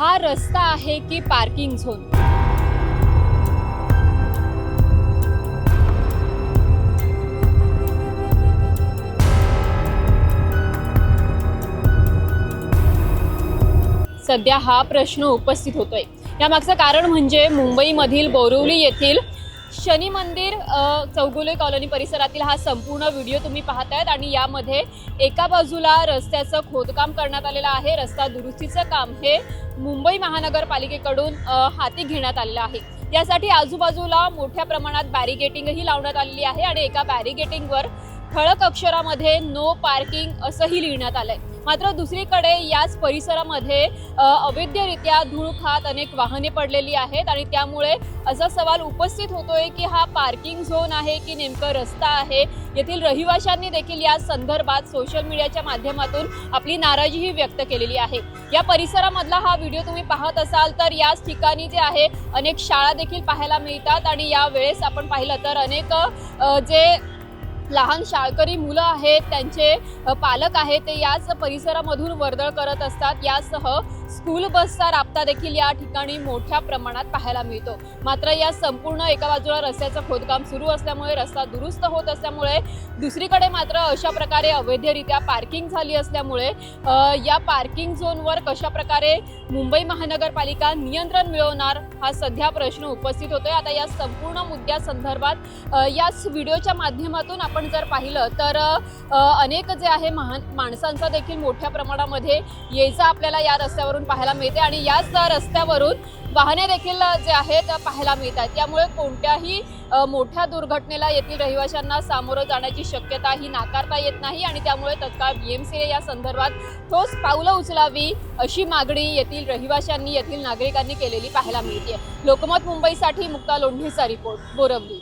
हा रस्ता आहे की पार्किंग झोन सध्या हा प्रश्न उपस्थित होतोय. यामागचं कारण म्हणजे मुंबईमधील बोरिवली येथील शनी मंदिर चौगुले कॉलनी परिसरातील हा संपूर्ण व्हिडिओ तुम्ही पाहतायत आणि यामध्ये एका बाजूला रस्त्याचं खोदकाम करण्यात आलेलं आहे. रस्ता दुरुस्तीचं काम हे मुंबई महानगरपालिकेकडून हाती घेण्यात आलेलं आहे. यासाठी आजूबाजूला मोठ्या प्रमाणात बॅरिगेटिंगही लावण्यात आलेली आहे आणि एका बॅरिगेटिंगवर ठळक अक्षरामध्ये नो पार्किंग असंही लिहिण्यात आलंय. मात्र दुसरीकडे याच परिसरामध्ये अवैधरित्या धूळ खात अनेक वाहने पडलेली आहेत आणि त्यामुळे असा सवाल उपस्थित होतोय की हा पार्किंग झोन आहे की नेमकं रस्ता आहे? येथील रहिवाशांनी देखील या संदर्भात सोशल मीडियाच्या माध्यमातून आपली नाराजीही व्यक्त केलेली आहे. या परिसरामधला हा व्हिडिओ तुम्ही पाहत असाल तर याच ठिकाणी जे आहे अनेक शाळा देखील पाहायला मिळतात आणि या वेळेस आपण पाहिलं तर अनेक जे लहान शाळकरी मुलं आहेत त्यांचे पालक आहेत ते याच परिसरामधून वर्दळ करत असतात. यासह स्कूल बसचा राबता देखील या ठिकाणी मोठ्या प्रमाणात पाहायला मिळतो. मात्र या संपूर्ण एका बाजूला रस्त्याचं खोदकाम सुरू असल्यामुळे रस्ता दुरुस्त होत असल्यामुळे दुसरीकडे मात्र अशा प्रकारे अवैधरित्या पार्किंग झाली असल्यामुळे या पार्किंग झोनवर कशा प्रकारे मुंबई महानगरपालिका नियंत्रण मिळवणार हा सध्या प्रश्न उपस्थित होतोय. आता या संपूर्ण मुद्द्यासंदर्भात याच व्हिडिओच्या माध्यमातून आपण आपण जर पाहिलं तर अनेक जे आहे महान माणसांचा देखील मोठ्या प्रमाणामध्ये ये आपल्याला या रस्त्यावरून पाहायला मिळते आणि याच रस्त्यावरून वाहने देखील जे आहेत पाहायला मिळतात. त्यामुळे कोणत्याही मोठ्या दुर्घटनेला येथील रहिवाशांना सामोरं जाण्याची शक्यता ही नाकारता येत नाही आणि त्यामुळे तत्काळ बी एम सीने या संदर्भात ठोस पावलं उचलावी अशी मागणी येथील रहिवाशांनी येथील नागरिकांनी केलेली पाहायला मिळते. लोकमत मुंबईसाठी मुक्ता लोंढीचा रिपोर्ट बोरवली.